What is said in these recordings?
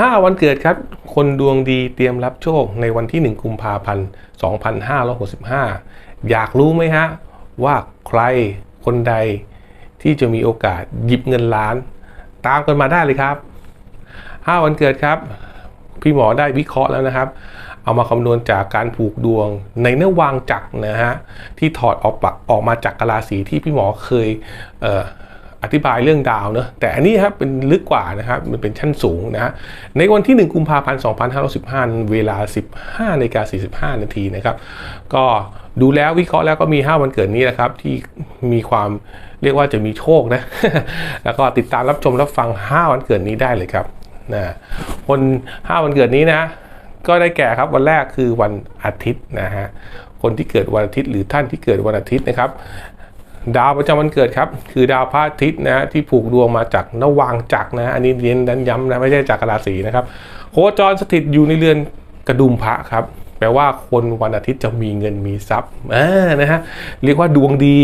5 วันเกิดครับ คนดวงดีเตรียมรับโชคในวันที่ 1 กุมภาพันธ์ 2565 อยากรู้ไหมฮะ ว่าใครคนใดที่จะมีโอกาสหยิบเงินล้าน ตามกันมาได้เลยครับ 5 วันเกิดครับ พี่หมอได้วิเคราะห์แล้วนะครับ เอามาคำนวณจากการผูกดวงในเนื้อวางจักรนะฮะ ที่ถอดออกปะออกมาจากกะลาสีที่พี่หมอเคยเอธิบายเรื่องดาวเนอะแต่อันนี้ครับเป็นลึกกว่านะครับมันเป็นชั้นสูงนะฮะในวันที่ 1 กุมภาพันธ์ 2515 เวลา 15นาฬิกา45 นาทีนะครับ ก็ดูแล้ววิเคราะห์แล้วก็มี 5 วันเกิดนี้นะครับที่มีความเรียกว่าจะมีโชคนะ แล้วก็ติดตามรับชมรับฟัง 5 วันเกิดนี้ได้เลยครับนะคน 5 วันเกิดนี้นะก็ได้แก่ครับวันแรกคือวันอาทิตย์นะฮะคนที่เกิดวันอาทิตย์หรือท่านที่เกิดวันอาทิตย์นะครับ ดาวประจำวันเกิดครับ คือดาวพระอาทิตย์นะฮะที่ผูกดวงมาจากนวางจักรนะฮะอันนี้เรียนดันย้ำนะไม่ใช่จากราศีนะครับโคจรสถิตอยู่ในเรือนกระดุมพระครับ แปลว่าคนวันอาทิตย์จะมีเงินมีทรัพย์อ่านะฮะเรียกว่าดวงดี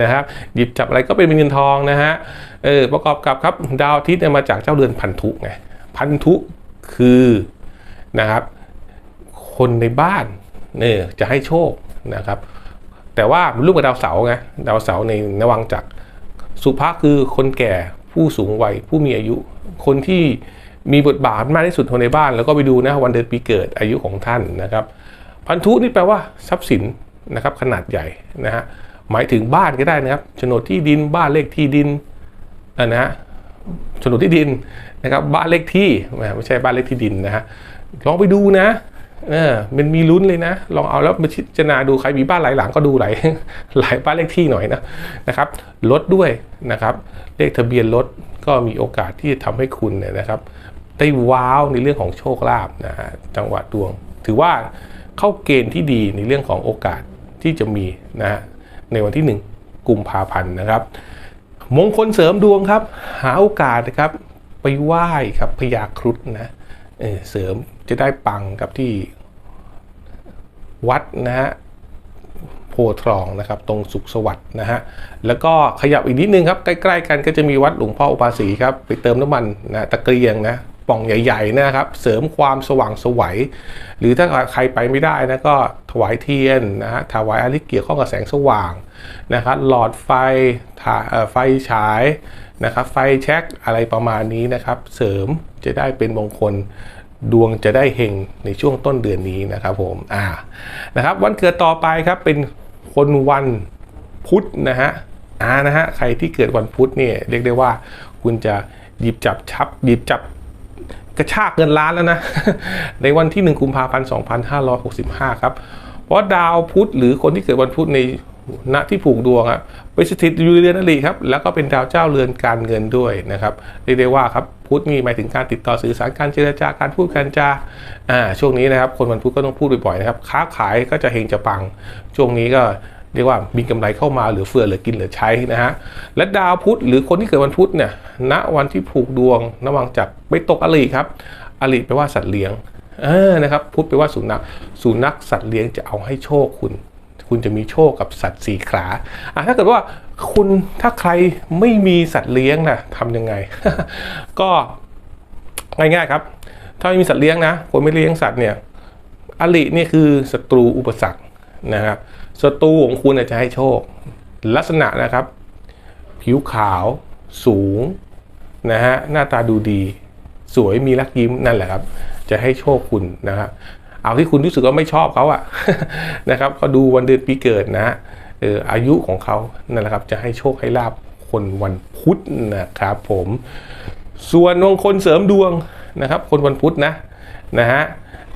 นะครับหยิบจับอะไรก็เป็นเงินทองนะฮะเออประกอบกับครับดาวอาทิตย์เนี่ยมาจากเจ้าเรือนพันธุไงพันธุคือนะครับ คนในบ้านเนี่ยจะให้โชคนะครับ แต่ว่าลูกกับดาวเสาร์ไงดาวเสาร์ในนวังจักรสุภาคือคนแก่ผู้สูงวัยผู้มีอายุ คนที่มีบทบาทมากที่สุดคนในบ้าน แล้วก็ไปดูนะวันเดือนปีเกิดอายุของท่านนะครับ พันธุนี่แปลว่าทรัพย์สินนะครับขนาดใหญ่นะฮะหมายถึงบ้านก็ได้นะครับโฉนดที่ดินบ้านเลขที่ดินอะนะฮะโฉนดที่ดินนะครับบ้านเลขที่ไม่ใช่บ้านเลขที่ดินนะฮะลองไปดูนะ เออมันมีลุ้นเลยนะ ลองเอาแล้วมาพิจารณาดูใครมีบ้านหลายหลังก็ดูหลายหลายบ้านเลขที่หน่อยนะนะครับรถด้วยนะครับ เลขทะเบียนรถก็มีโอกาสที่จะทำให้คุณเนี่ยนะครับ ได้ว้าวในเรื่องของโชคลาภนะฮะจังหวะดวง ถือว่าเข้าเกณฑ์ที่ดีในเรื่องของโอกาสที่จะมีนะฮะในวันที่ 1กุมภาพันธ์นะครับ มงคลเสริมดวงครับ หาโอกาสนะครับไปไหว้ครับพญาครุฑนะเออเสริมจะได้ปังกับที่ วัดนะฮะโพธิ์ทองนะครับตรงสุขสวัสดิ์นะฮะแล้วก็ขยับอีกนิดนึงครับใกล้ๆกันก็จะมีวัดหลวงพ่ออุปาสีครับไปเติมน้ำมันนะตะเกียงนะป่องใหญ่ๆนะครับเสริมความสว่างสวัยหรือถ้าใครไปไม่ได้นะก็ถวายเทียนนะฮะถวายอะไรเกี่ยวข้องกับแสงสว่างนะครับหลอดไฟไฟฉายนะครับไฟแช็กอะไรประมาณนี้นะครับ เสริมจะได้เป็นมงคล ดวงจะได้เฮงในช่วงต้นเดือนนี้นะครับผมอ่านะครับ วันเกิดต่อไปครับเป็นคนวันพุธนะฮะอ่านะฮะใครที่เกิดวันพุธเนี่ยเรียกได้ว่าคุณจะหยิบจับชับหยิบจับกระชากเงินล้านแล้วนะ ในวันที่ 1 กุมภาพันธ์ 2565 ครับ เพราะดาวพุธหรือคนที่เกิดวันพุธใน ณที่ผูกดวงอะไปสถิตอยู่เรือนอริครับ แล้วก็เป็นดาวเจ้าเรือนการเงินด้วยนะครับเรียกได้ว่าครับพุธนี่หมายถึงการติดต่อสื่อสารการเจรจาการพูดการจาอ่าช่วงนี้นะครับ คนวันพุธก็ต้องพูดบ่อยๆนะครับค้าขายก็จะเฮงจะปัง ช่วงนี้ก็เรียกว่ามีกำไรเข้ามาเหลือเฟือเหลือกินเหลือใช้นะฮะและดาวพุธหรือคนที่เกิดวันพุธเนี่ยณวันที่ผูกดวงระว่างจับไปตกอริครับอริแปลว่าสัตว์เลี้ยงเออนะครับพุธแปลว่าสุนัขสุนัขสัตว์เลี้ยงจะเอาให้โชคคุณ คุณจะมีโชคกับสัตว์สี่ขาอะถ้าเกิดว่าคุณถ้าใครไม่มีสัตว์เลี้ยงนะทำยังไง ก็ง่ายๆครับ ถ้าไม่มีสัตว์เลี้ยงนะคนไม่เลี้ยงสัตว์เนี่ยอรินี่คือศัตรูอุปสรรคนะครับศัตรูของคุณจจะให้โชค ลักษณะนะครับ ผิวขาวสูงนะฮะหน้าตาดูดี สวยมีรักยิ้มนั่นแหละครับ จะให้โชคคุณนะครับ เอาที่คุณรู้สึกว่าไม่ชอบเขาอะนะครับก็ดูวันเดือนปีเกิดนะเอออายุของเขานั่นแหละครับจะให้โชคให้ลาบคนวันพุธนะครับผมส่วนมงคลเสริมดวงนะครับ คนวันพุธนะนะฮะ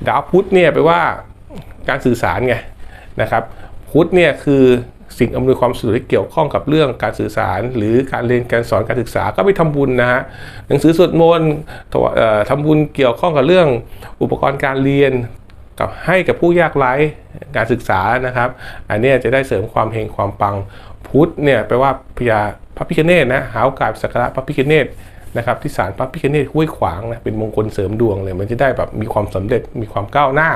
ดาวพุธเนี่ยแปว่าการสื่อสารไงนะครับ พุธเนี่ยคือสิ่งอำนวยความสะดวกที่เกี่ยวข้องกับเรื่องการสื่อสารหรือการเรียนการสอนการศึกษาก็ไปทำบุญนะฮะหนังสือสวดมนต์ถวาเอ่อทำบุญเกี่ยวข้องกับเรื่องอุปกรณ์การเรียน กับให้กับผู้ยากไร้การศึกษานะครับ อันนี้จะได้เสริมความเฮงความปังพุทธเนี่ยแปลว่าพญาพระพิฆเนศนะหาโอกาสสักการะพระพิฆเนศนะครับที่ศาลพระพิฆเนศห้วยขวางนะเป็นมงคลเสริมดวงเลยมันจะได้แบบมีความสำเร็จมีความก้าวหน้า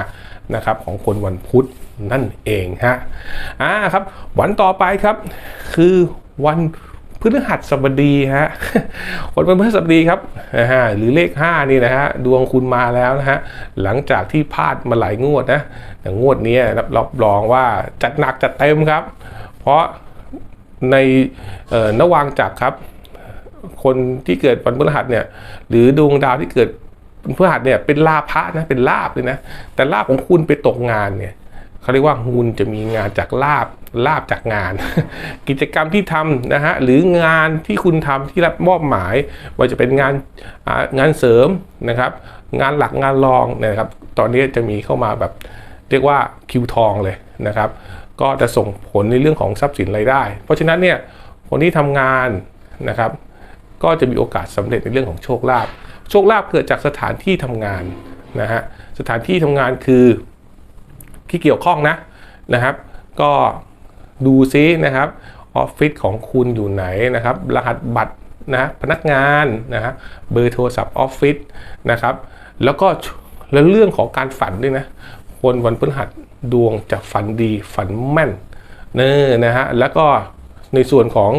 นะครับของคนวันพุธนั่นเองฮะอ่าครับวันต่อไปครับคือวัน พฤหัสบดีฮะคนวันพฤหัสบดีครับฮะหรือเลข 5 นี่นะฮะดวงคุณมาแล้วนะฮะหลังจากที่พลาดมาหลายงวดนะแต่งวดนี้รับรับรองว่าจัดหนักจัดเต็มครับ เพราะในนวางจักรครับ คนที่เกิดวันพฤหัสเนี่ยหรือดวงดาวที่เกิดวันพฤหัสเนี่ยเป็นลาภะนะเป็นลาบเลยนะแต่ลาบของคุณไปตกงานเนี่ย เขาเรียกว่าคุณจะมีงานจากลาบลาบจากงาน กิจกรรมที่ทำนะฮะหรืองานที่คุณทำที่รับมอบหมาย ว่าจะเป็นงานงานเสริมนะครับ งานหลักงานรองนะครับ ตอนนี้จะมีเข้ามาแบบเรียกว่าคิวทองเลยนะครับ ก็จะส่งผลในเรื่องของทรัพย์สินรายได้ เพราะฉะนั้นเนี่ยคนที่ทำงานนะครับ ก็จะมีโอกาสสำเร็จในเรื่องของโชคลาภโชคลาภเกิดจากสถานที่ทำงานนะฮะสถานที่ทำงานคือ ที่เกี่ยวข้องนะนะครับ ก็ดูซินะครับออฟฟิศของคุณอยู่ไหนนะครับ รหัสบัตรนะพนักงานนะฮะเบอร์โทรศัพท์ออฟฟิศนะครับ แล้วก็แล้วเรื่องของการฝันด้วยนะคนวันพฤหัสดวงจะฝันดีฝันแม่นเนอนะฮะแล้วก็ในส่วนของ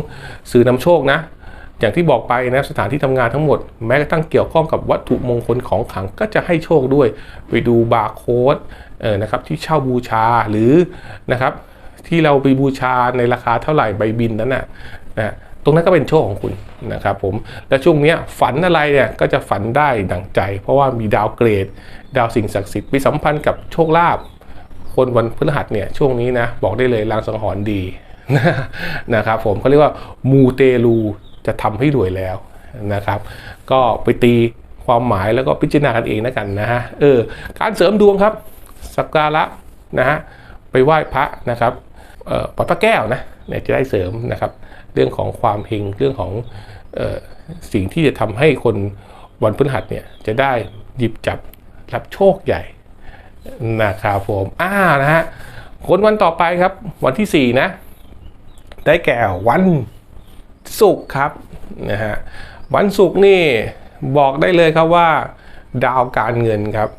สื่อนำโชคนะ อย่างที่บอกไปนะสถานที่ทำงานทั้งหมด แม้กระทั่งเกี่ยวข้องกับวัตถุมงคลของขังก็จะให้โชคด้วย ไปดูบาร์โค้ด เออนะครับที่เช่าบูชาหรือนะครับที่เราไปบูชาในราคาเท่าไหร่ใบบินนั้นน่ะนะตรงนั้นก็เป็นโชคของคุณนะครับผมและช่วงนี้ฝันอะไรเนี่ยก็จะฝันได้ดังใจ เพราะว่ามีดาวเกรด ดาวสิ่งศักดิ์สิทธิ์ไปสัมพันธ์กับโชคลาภคนวันพฤหัสเนี่ยช่วงนี้นะบอกได้เลยลางสังหรณ์ดีนะครับผมเขาเรียกว่ามูเตลูจะทำให้รวยแล้วนะครับ ก็ไปตีความหมายแล้วก็พิจารณากันเองนะกันนะฮะเออการเสริมดวงครับ สักการะนะฮะไปไหว้พระนะครับปัดพระแก้วนะเนี่ยจะได้เสริมนะครับเรื่องของความเฮงเรื่องของออสิ่งที่จะทำให้คนวันพฤหัสเนี่ยจะได้หยิบจับรับโชคใหญ่นะครับผมอ่านะฮะคนวันต่อไปครับ วันที่ 4 นะ ได้แก่วันศุกร์ครับนะฮะวันศุกร์นี่บอกได้เลยครับว่า ดาวการเงินครับ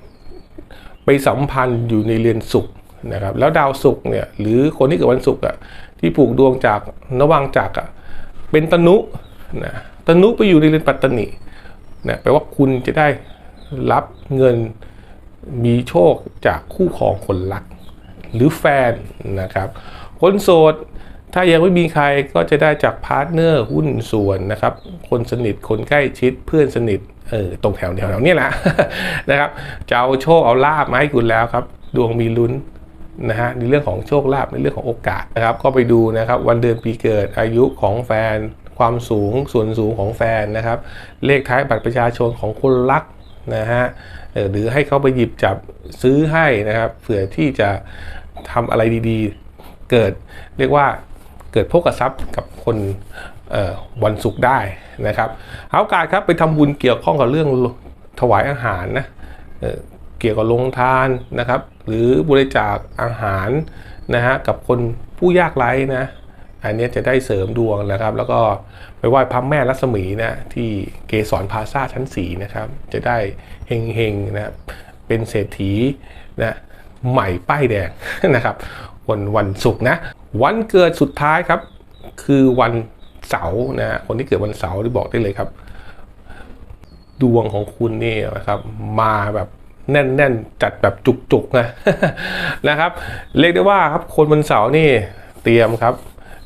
ไปสัมพันธ์อยู่ในเรือนสุกนะครับแล้วดาวศุกร์เนี่ยหรือคนที่เกิดวันศุกร์อะที่ผูกดวงจากนวังจักอะเป็นตนุนะตนุไปอยู่ในเรือนปัตตนินะแปลว่าคุณจะได้รับเงินมีโชคจากคู่ครองคนรัก หรือแฟนนะครับ คนโสด ถ้ายังไม่มีใครก็จะได้จากพาร์ทเนอร์หุ้นส่วนนะครับ คนสนิทคนใกล้ชิดเพื่อนสนิทเออตรงแถวแถวๆนี้แหละนะครับจะเอาโชคเอาลาบมาให้คุณแล้วครับ ดวงมีลุ้นนะฮะในเรื่องของโชคลาภในเรื่องของโอกาสนะครับ ก็ไปดูนะครับ วันเดือนปีเกิดอายุของแฟน ความสูงส่วนสูงของแฟนนะครับ เลขท้ายบัตรประชาชนของคนรักนะฮะหรือให้เขาไปหยิบจับซื้อให้นะครับเผื่อที่จะทำอะไรดีๆ เกิดเรียกว่า เกิดโภคทรัพย์กับคนวันศุกร์ได้นะครับเอากาสครับไปทำบุญเกี่ยวข้องกับเรื่องถวายอาหารนะเเกี่ยวกับโรงทานนะครับ หรือบริจาคอาหารนะฮะกับคนผู้ยากไร้นะอันนี้จะได้เสริมดวงนะครับ แล้วก็ไปไหว้พระแม่รัศมีนะที่เกสรพาซาชั้นสีนะครับ จะได้เฮงๆนะเป็นเศรษฐีนะใหม่ป้ายแดงนะครับวันวันศุกร์นะ วันเกิดสุดท้ายครับ คือวันเสาร์นะฮะคนที่เกิดวันเสาร์ที่บอกได้เลยครับ ดวงของคุณนี่นะครับ มาแบบแน่นๆจัดแบบจุกๆนะนะครับ เรียกได้ว่าครับคนวันเสาร์นี่เตรียมครับ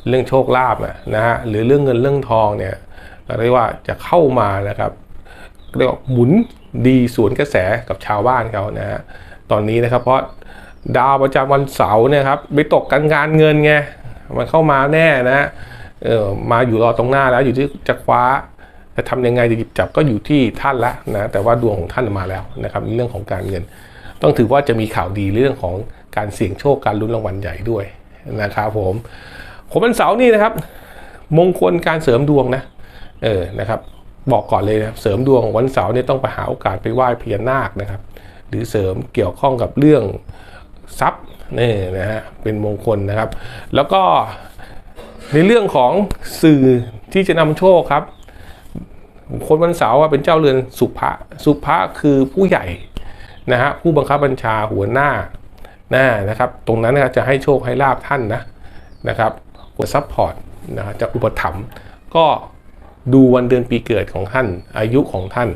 เรื่องโชคลาภอะนะฮะหรือเรื่องเงินเรื่องทองเนี่ยเรียกว่าจะเข้ามานะครับเรียกว่าหมุนดีสวนกระแสกับชาวบ้านเขานะฮะตอนนี้นะครับเพราะ ดาวประจำวันเสาร์เนี่ยครับไปตกกันงานเงินไงมันเข้ามาแน่นะเออมาอยู่รอตรงหน้าแล้วอยู่ที่จะคว้าจะทำยังไงจะหยิบจับก็อยู่ที่ท่านละนะแต่ว่าดวงของท่านมาแล้วนะครับในเรื่องของการเงิน ต้องถือว่าจะมีข่าวดีเรื่องของการเสี่ยงโชคการลุ้นรางวัลใหญ่ด้วยนะครับผมผมวันเสาร์นี่นะครับ มงคลการเสริมดวงนะเออนะครับ บอกก่อนเลยนะเสริมดวงวันเสาร์เนี่ยต้องไปหาโอกาสไปไหว้พญานาคนะครับ หรือเสริมเกี่ยวข้องกับเรื่อง ทรัพย์นี่นะฮะเป็นมงคลนะครับ แล้วก็ในเรื่องของสื่อที่จะนำโชคครับ คนวันเสาร์เป็นเจ้าเรือนสุภะสุภะคือผู้ใหญ่นะฮะผู้บังคับบัญชาหัวหน้านะนะครับ ตรงนั้นนะครับจะให้โชคให้ลาบท่านนะนะครับกดซัพพอร์ตนะจะอุปถัมภ์ก็ดูวันเดือนปีเกิดของท่านอายุของท่าน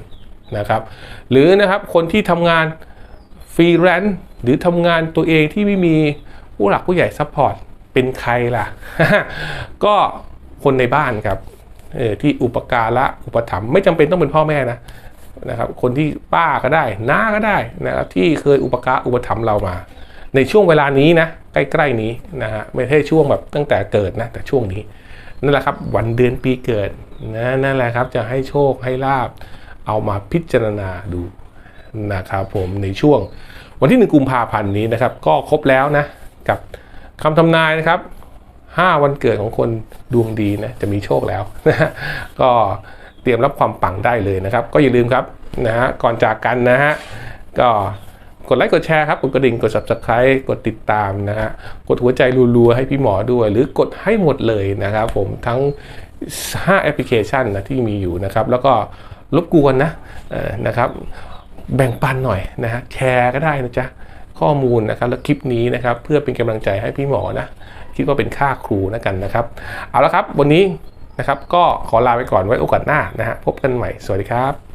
นะครับ หรือนะครับคนที่ทำงาน ฟรีแลนซ์หรือทำงานตัวเองที่ไม่มีผู้หลักผู้ใหญ่ซัพพอร์ตเป็นใครล่ะ ก็คนในบ้านครับเออที่อุปการะอุปถัมภ์ไม่จำเป็นต้องเป็นพ่อแม่นะนะครับ คนที่ป้าก็ได้น้าก็ได้นะครับที่เคยอุปการะอุปถัมภ์เรามา ในช่วงเวลานี้นะใกล้ๆนี้นะฮะไม่ใช่ช่วงแบบตั้งแต่เกิดนะแต่ช่วงนี้นั่นแหละครับวันเดือนปีเกิดนะนั่นแหละครับจะให้โชคให้ลาบเอามาพิจารณาดู นะครับผมในช่วงวันที่หนึ่งกุมภาพันธ์นี้นะครับ ก็ครบแล้วนะ กับคำทำนายนะครับ 5 วันเกิดของคนดวงดีนะ จะมีโชคแล้วนะก็เตรียมรับความปังได้เลยนะครับ ก็อย่าลืมครับนะฮะก่อนจากกันนะฮะก็กดไลค์กดแชร์ครับ กดกระดิ่งกด subscribe กดติดตามนะฮะกดหัวใจรัวๆให้พี่หมอด้วย หรือกดให้หมดเลยนะครับ ผมทั้ง 5 แอปพลิเคชันนะที่มีอยู่นะครับ แล้วก็รบกวนนะนะครับ แบ่งปันหน่อยนะฮะแชร์ก็ได้นะจ๊ะข้อมูลนะครับและคลิปนี้นะครับเพื่อเป็นกำลังใจให้พี่หมอนะคิดว่าเป็นค่าครูนะกันนะครับ เอาละครับวันนี้นะครับก็ขอลาไปก่อนไว้โอกาสหน้านะฮะพบกันใหม่สวัสดีครับ